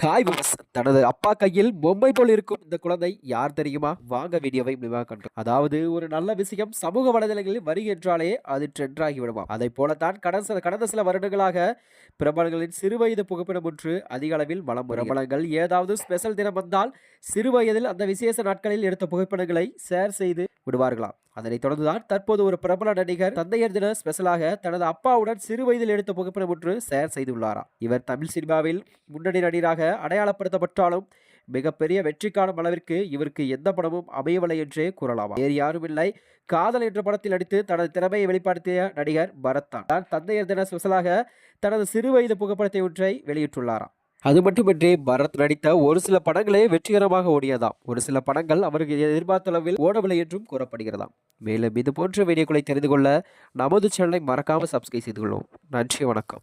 Hi women's தனது அப்பா கையில் பொம்மை போல் இருக்கும் இந்த குழந்தை யார் தெரியுமா? வாங்க வீடியோவை முடிவாக கண்டோம் அதாவது ஒரு நல்ல விஷயம் சமூக வலைதளங்களில் வருகின்றாலே அது ட்ரெண்ட் ஆகிவிடுமா அதை போலத்தான் கடந்த சில கடந்த சில வருடங்களாக பிரபலங்களின் சிறுவயது புகைப்படம் ஒன்று அதிக அளவில் வளம் பிரபலங்கள் ஏதாவது ஸ்பெஷல் தினம் வந்தால் சிறுவயதில் அந்த விசேஷ நாட்களில் எடுத்த புகைப்படங்களை ஷேர் செய்து விடுவார்களாம். அதனைத் தொடர்ந்துதான் தற்போது ஒரு பிரபல நடிகர் தந்தையர் தின ஸ்பெஷலாக தனது அப்பாவுடன் சிறு வயதில் எடுத்த புகைப்படம் ஒன்று ஷேர் செய்துள்ளாராம். இவர் தமிழ் சினிமாவில் முன்னணி நடிகராக அடையாளப்படுத்தப்பட்டாலும் மிகப்பெரிய வெற்றி காணும் அளவிற்கு இவருக்கு எந்த படமும் அமையவில்லை என்றே கூறலாம். வேறு யாரும் இல்லை காதல் என்ற படத்தில் நடித்து தனது திறமையை வெளிப்படுத்திய நடிகர் பரத் தான் தான் தந்தையர் தின ஸ்பெஷலாக தனது சிறு வயது புகைப்படத்தை ஒன்றை வெளியிட்டுள்ளாராம். அது மட்டுமின்றி பரத் நடித்த ஒரு சில படங்களே வெற்றிகரமாக ஓடியதாம். ஒரு சில படங்கள் அவருக்கு எதிர்பார்த்த அளவில் ஓடவில்லை என்றும் கூறப்படுகிறதாம். மேலும் இது போன்ற வீடியோக்களை தெரிந்து கொள்ள நமது சேனலை மறக்காமல் சப்ஸ்கிரைப் செய்து கொள்ளும் நன்றி வணக்கம்.